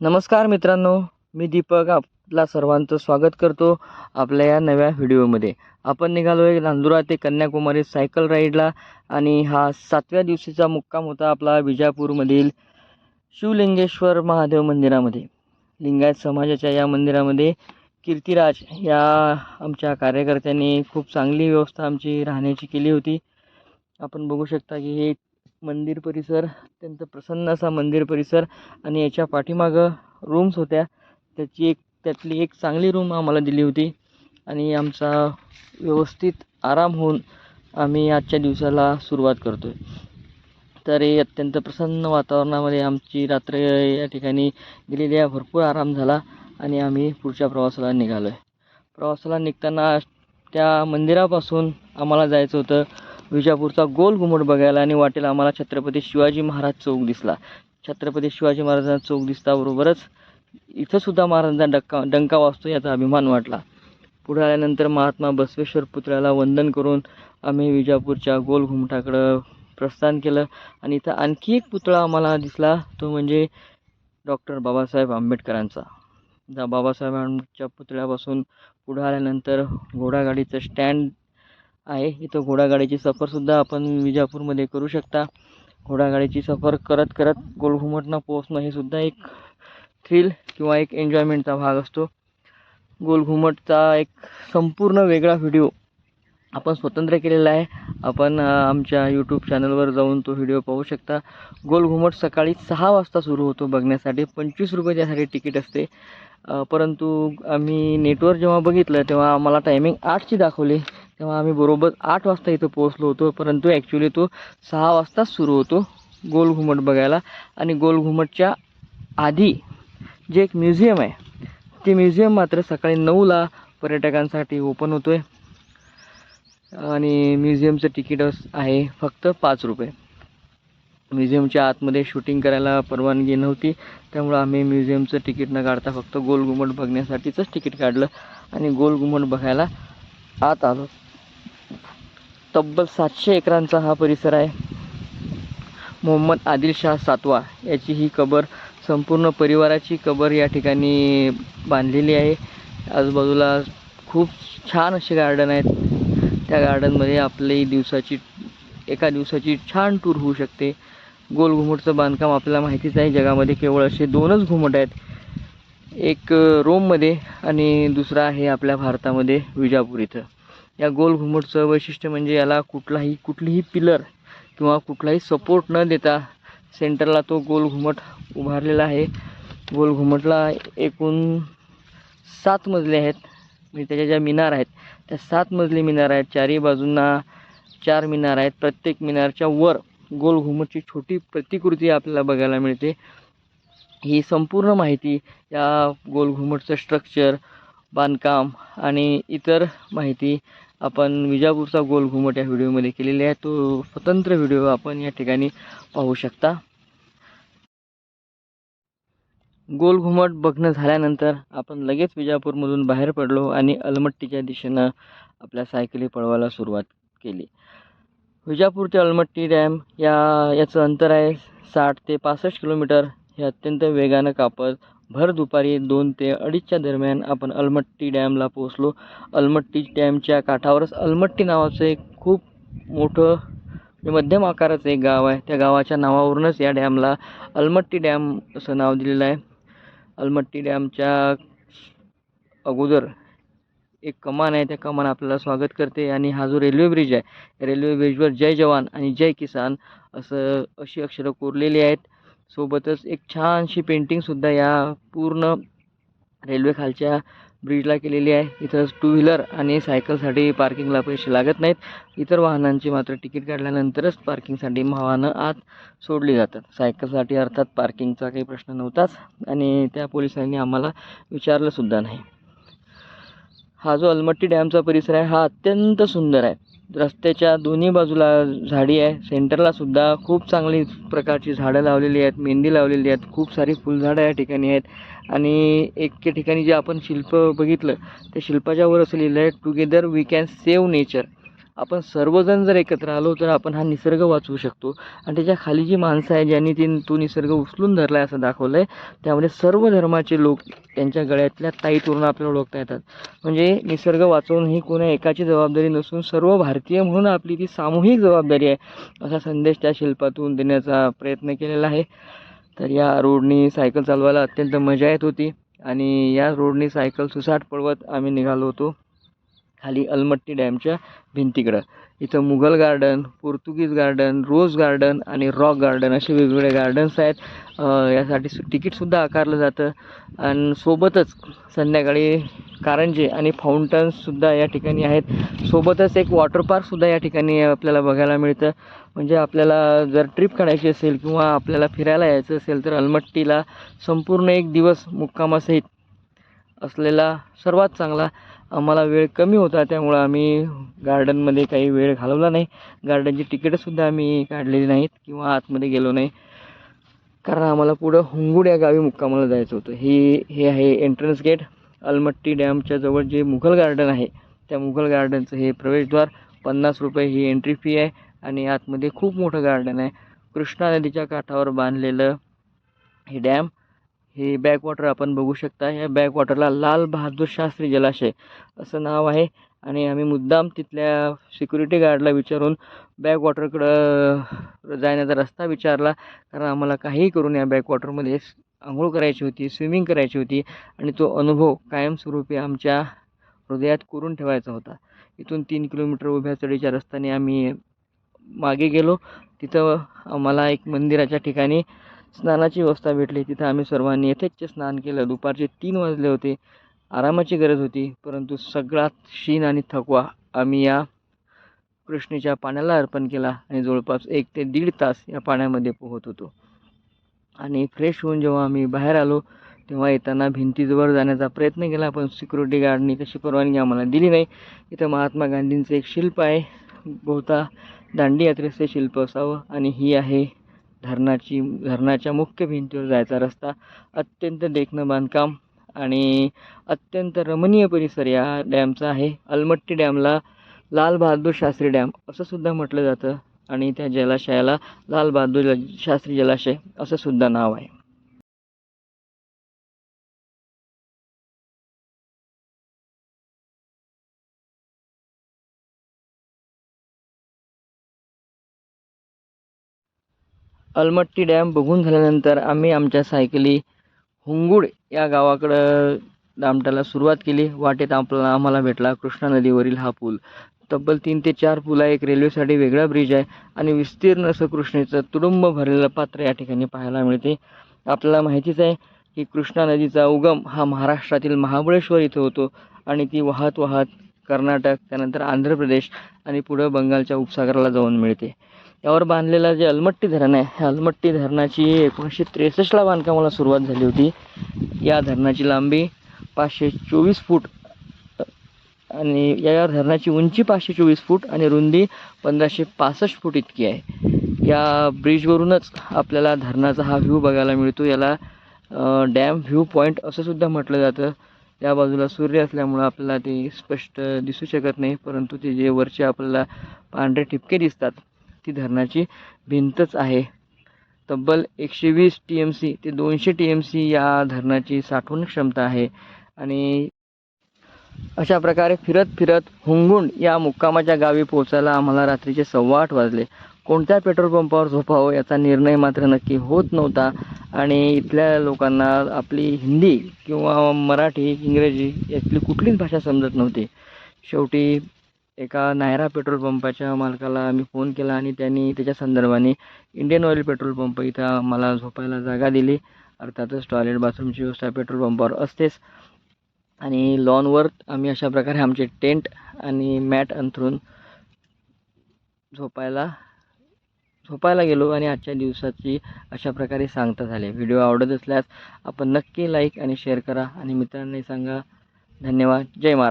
नमस्कार मित्रांनो मी दीपक आपला सर्वांचं स्वागत करतो आपल्या या नव्या व्हिडिओमध्ये. आपण निघालो आहे नांदुरा ते कन्याकुमारी सायकल राईडला आणि हा सातव्या दिवशीचा मुक्काम होता आपला विजापूरमधील शिवलिंगेश्वर महादेव मंदिरामध्ये. लिंगायत समाजाच्या या मंदिरामध्ये कीर्तिराज या आमच्या कार्यकर्त्यांनी खूप चांगली व्यवस्था आमची राहण्याची केली होती. आपण बघू शकता की हे मंदिर परिसर अत्यंत प्रसन्न असा मंदिर परिसर आणि याच्या पाठीमागं रूम्स होत्या. त्याची एक त्यातली एक चांगली रूम आम्हाला दिली होती आणि आमचा व्यवस्थित आराम होऊन आम्ही आजच्या दिवसाला सुरुवात करतो आहे तर हे अत्यंत प्रसन्न वातावरणामध्ये आमची रात्र या ठिकाणी गेलेली आहे. भरपूर आराम झाला आणि आम्ही पुढच्या प्रवासाला निघालो आहे प्रवासाला निघताना त्या मंदिरापासून आम्हाला जायचं होतं. विजापूरचा गोल घुमट बघायला आणि वाटेला आम्हाला छत्रपती शिवाजी महाराज चौक दिसला. छत्रपती शिवाजी महाराजांचा चौक दिसताबरोबरच इथंसुद्धा महाराजांचा डक्का डंका वाजतो याचा अभिमान वाटला. पुढे आल्यानंतर महात्मा बसवेश्वर पुतळ्याला वंदन करून आम्ही विजापूरच्या गोल घुमटाकडं प्रस्थान केलं आणि इथं आणखी एक पुतळा आम्हाला दिसला तो म्हणजे डॉक्टर बाबासाहेब आंबेडकरांचा. त्या बाबासाहेबांच्या पुतळ्यापासून पुढं आल्यानंतर घोडागाडीचं स्टँड आहे. इथं घोडागाडीची सफरसुद्धा आपण विजापूरमध्ये करू शकता. घोडागाडीची सफर करत करत गोलघुमटनं पोहोचणं हे सुद्धा एक थ्रिल किंवा एक एन्जॉयमेंटचा भाग असतो. गोलघुमटचा एक संपूर्ण वेगळा व्हिडिओ आपण स्वतंत्र केलेला आहे. आपण आमच्या यूट्यूब चॅनलवर जाऊन तो व्हिडिओ पाहू शकता. गोलघुमट सकाळी सहा वाजता सुरू होतो बघण्यासाठी. पंचवीस रुपये त्यासाठी तिकीट असते. परंतु आम्ही नेटवर जेव्हा बघितलं तेव्हा आम्हाला टायमिंग आठची दाखवली. तेव्हा आम्ही बरोबर आठ वाजता इथं पोहोचलो होतो परंतु ॲक्च्युली तो सहा वाजताच सुरू होतो गोल घुमट बघायला. आणि गोल घुमटच्या आधी जे एक म्युझियम आहे ते म्युझियम मात्र सकाळी नऊला पर्यटकांसाठी ओपन होतो आहे आणि म्युझियमचं तिकीट आहे फक्त पाच रुपये. म्युझियमच्या आतमध्ये शूटिंग करायला परवानगी नव्हती त्यामुळं आम्ही म्युझियमचं तिकीट न काढता फक्त गोल घुमट बघण्यासाठीचंच तिकीट काढलं. आणि गोल घुमट बघायला आत आलो. तब्बल सातशे एकरांचा हा परिसर आहे. मोहम्मद आदिलशाह सातवा याची ही कबर संपूर्ण परिवाराची कबर या ठिकाणी बांधलेली आहे. आजूबाजूला खूप छान असे गार्डन आहेत. त्या गार्डनमध्ये आपली दिवसाची एका दिवसाची छान टूर होऊ शकते. गोल घुमटचं बांधकाम आपल्याला माहितीच आहे. जगामध्ये केवळ असे दोनच घुमट आहेत. एक रोममध्ये आणि दुसरा आहे आपल्या भारतामध्ये विजापूर इथं. या गोल घुमटचं वैशिष्ट्य म्हणजे याला कुठलाही कुठलीही पिलर किंवा कुठलाही सपोर्ट न देता सेंटरला तो गोल घुमट उभारलेला आहे. गोल घुमटला एकूण सात मजले आहेत म्हणजे त्याच्या ज्या मिनार आहेत त्या सात मजली मिनार आहेत. चारही बाजूंना चार मिनार आहेत. प्रत्येक मिनारच्या वर गोल घुमटची छोटी प्रतिकृती आपल्याला बघायला मिळते. ही संपूर्ण माहिती या गोल घुमटचं स्ट्रक्चर बांधकाम आणि इतर माहिती आपण विजापूरचा गोल घुमट या व्हिडिओमध्ये केलेली आहे. तो स्वतंत्र व्हिडिओ आपण या ठिकाणी पाहू शकता. गोल घुमट बघणं झाल्यानंतर आपण लगेच विजापूरमधून बाहेर पडलो आणि अलमट्टीच्या दिशेनं आपल्या सायकली पळवायला सुरुवात केली. विजापूर ते अलमट्टी डॅम या याचं अंतर आहे साठ ते पासष्ट किलोमीटर. हे अत्यंत वेगानं कापत भर दुपारी दोन ते अडीचच्या दरम्यान आपण अलमट्टी डॅमला पोहोचलो. अलमट्टी डॅमच्या काठावरच अलमट्टी नावाचं एक खूप मोठं म्हणजे मध्यम आकाराचं एक गाव आहे. त्या गावाच्या नावावरूनच या डॅमला अलमट्टी डॅम असं नाव दिलेलं आहे. अलमट्टी डॅमच्या अगोदर एक कमान आहे. त्या कमान आपल्याला स्वागत करते आणि हा जो रेल्वे ब्रिज आहे रेल्वे ब्रिजवर जय जवान आणि जय किसान असं अशी अक्षरं कोरलेली आहेत. सोबतच एक छानशी पेंटिंगसुद्धा या पूर्ण रेल्वे खालच्या ब्रिजला केलेली आहे. इथं टू व्हीलर आणि सायकलसाठी पार्किंगला पैसे लागत नाहीत. इतर वाहनांची मात्र तिकीट काढल्यानंतरच पार्किंगसाठी वाहनं आत सोडली जातात. सायकलसाठी अर्थात पार्किंगचा काही प्रश्न नव्हताच आणि त्या पोलिसांनी आम्हाला विचारलंसुद्धा नाही. हा जो अलमट्टी डॅमचा परिसर आहे हा अत्यंत सुंदर आहे. रस्त्याच्या दोन्ही बाजूला झाडी आहे. सेंटरला सुद्धा खूप चांगली प्रकारची झाडं लावलेली आहेत. मेहंदी लावलेली आहेत. खूप सारी फुलझाडं या ठिकाणी आहेत. आणि एक ठिकाणी जे आपण शिल्प बघितलं त्या शिल्पाच्या वर असं लिहिलं आहे. Together we can save nature आपण सर्वजण जर एकत्र आलो तर आपण हा निसर्ग वाचवू शकतो. आणि त्याच्याखाली जी माणसं आहे ज्यांनी ती तो निसर्ग उचलून धरला आहे असं दाखवलं आहे त्यामध्ये सर्व धर्माचे लोक त्यांच्या गळ्यातल्या ताई ताईतवरून आपल्याला ओळखता येतात. म्हणजे निसर्ग वाचवून ही कोणा एकाची जबाबदारी नसून सर्व भारतीय म्हणून आपली ती सामूहिक जबाबदारी आहे असा संदेश त्या शिल्पातून देण्याचा प्रयत्न केलेला आहे. तर या रोडनी सायकल चालवायला अत्यंत मजा येत होती आणि या रोडनी सायकल सुसाट पळवत आम्ही निघालो होतो. खाली अलमट्टी डॅमच्या भिंतीकडं. इथं Mughal garden Portuguese garden rose garden आणि रॉक गार्डन असे वेगवेगळे गार्डन्स आहेत. यासाठी सु तिकीटसुद्धा आकारलं जातं. आणि सोबतच संध्याकाळी कारंजे आणि फाउंटन्ससुद्धा या ठिकाणी आहेत. सोबतच एक वॉटर पार्कसुद्धा या ठिकाणी आपल्याला बघायला मिळतं. म्हणजे आपल्याला जर ट्रिप काढायची असेल किंवा आपल्याला फिरायला यायचं असेल तर अलमट्टीला संपूर्ण एक दिवस मुक्कामासहित असलेला सर्वात चांगला आम्हाला वेळ कमी होता त्यामुळं आम्ही गार्डनमध्ये काही वेळ घालवला नाही. गार्डनची तिकीटंसुद्धा आम्ही काढलेली नाहीत किंवा आतमध्ये गेलो नाही. कारण आम्हाला पुढं हुंगुड या गावी मुक्कामाला जायचं होतं. हे हे आहे एंट्रन्स गेट अलमट्टी डॅमच्या जवळ जे मुघल गार्डन आहे त्या मुघल गार्डनचं हे प्रवेशद्वार. पन्नास रुपये ही एंट्री फी आहे आणि आतमध्ये खूप मोठं गार्डन आहे. कृष्णा नदीच्या काठावर बांधलेलं हे डॅम हे बॅकवॉटर आपण बघू शकता. या बॅकवॉटरला लाल बहादूर शास्त्री जलाशय असं नाव आहे. आणि आम्ही मुद्दाम तिथल्या सिक्युरिटी गार्डला विचारून बॅकवॉटरकडं जाण्याचा रस्ता विचारला. कारण आम्हाला काहीही करून या बॅकवॉटरमध्ये आंघोळ करायची होती स्विमिंग करायची होती. आणि तो अनुभव कायमस्वरूपी आमच्या हृदयात कोरून ठेवायचा होता. इथून तीन किलोमीटर उभ्या चढीच्या रस्त्याने आम्ही मागे गेलो. तिथं आम्हाला एक मंदिराच्या ठिकाणी स्नानाची व्यवस्था भेटली. तिथं आम्ही सर्वांनी यथेच्छ स्नान केलं. दुपारचे तीन वाजले होते. आरामाची गरज होती परंतु सगळ्यात शीण आणि थकवा आम्ही या कृष्णेच्या पाण्याला अर्पण केला आणि जवळपास एक ते दीड तास या पाण्यामध्ये पोहत होतो. आणि फ्रेश होऊन जेव्हा आम्ही बाहेर आलो तेव्हा येताना भिंतीजवळ जाण्याचा प्रयत्न केला पण सिक्युरिटी गार्डनी तशी परवानगी आम्हाला दिली नाही. इथं महात्मा गांधींचं एक शिल्प आहे. बहुता दांडी यात्रेचे शिल्प असावं आणि ही आहे धरणाची धरणाच्या मुख्य भिंतीवर जायचा रस्ता अत्यंत देखणं बांधकाम आणि अत्यंत रमणीय परिसर या डॅमचा आहे. अलमट्टी डॅमला लालबहादूर शास्त्री डॅम असं सुद्धा म्हटलं जातं आणि त्या जलाशयाला लालबहादूर शास्त्री जलाशय असं सुद्धा नाव आहे. अलमट्टी डॅम बघून झाल्यानंतर आम्ही आमच्या सायकली हुंगुड या गावाकडं दामटाला सुरुवात केली. वाटेत आपला आम्हाला भेटला कृष्णा नदीवरील हा पूल. तब्बल तीन ते चार पूल आहे एक रेल्वेसाठी वेगळा ब्रिज आहे आणि विस्तीर्ण असं कृष्णेचं तुडुंब भरलेलं पात्र या ठिकाणी पाहायला मिळते. आपल्याला माहितीच आहे की कृष्णा नदीचा उगम हा महाराष्ट्रातील महाबळेश्वर इथं होतो आणि ती वाहत वाहत कर्नाटक त्यानंतर आंध्र प्रदेश आणि पुढं बंगालच्या उपसागराला जाऊन मिळते. यावर बांधलेलं जे अलमट्टी धरण आहे ह्या अलमट्टी धरणाची एकोणीसशे त्रेसष्टला बांधकामाला सुरुवात झाली होती. या धरणाची लांबी पाचशे चोवीस फूट आणि या धरणाची उंची पाचशे चोवीस फूट आणि रुंदी पंधराशे पासष्ट फूट इतकी आहे. या ब्रिजवरूनच आपल्याला धरणाचा हा व्ह्यू बघायला मिळतो. याला डॅम व्ह्यू पॉईंट असं सुद्धा म्हटलं जातं. या बाजूला सूर्य असल्यामुळं आपल्याला ते स्पष्ट दिसू शकत नाही परंतु ते जे वरचे आपल्याला पांढरे ठिपके दिसतात ती धरणाची भिंतच आहे. तब्बल एकशे वीस टी एम सी ते दोनशे टी एम सी या धरणाची साठवण क्षमता आहे. आणि अशा प्रकारे फिरत फिरत हुंगुंड या मुक्कामाच्या गावी पोहोचायला आम्हाला रात्रीचे सव्वा आठ वाजले. कोणत्या पेट्रोल पंपावर झोपावं याचा निर्णय मात्र नक्की होत नव्हता. आणि इथल्या लोकांना आपली हिंदी किंवा मराठी इंग्रजी यातली कुठलीच भाषा समजत नव्हती. शेवटी एका नायरा पेट्रोल पंपाच्या मालकाला आम्ही फोन केला आणि त्यांनी त्याच्या संदर्भाने इंडियन ऑइल पेट्रोल पंप इथं मला झोपायला जागा दिली. अर्थातच टॉयलेट बाथरूमची व्यवस्था पेट्रोल पंपावर असतेच. आणि लॉनवर आम्ही अशा प्रकारे आमचे टेंट आणि मॅट अंथरून झोपायला झोपायला गेलो आणि आजच्या दिवसाची अशा प्रकारे सांगता झाले. व्हिडिओ आवडत असल्यास आपण नक्की लाईक आणि शेअर करा. आणि मित्रांनाही सांगा धन्यवाद. जय महाराज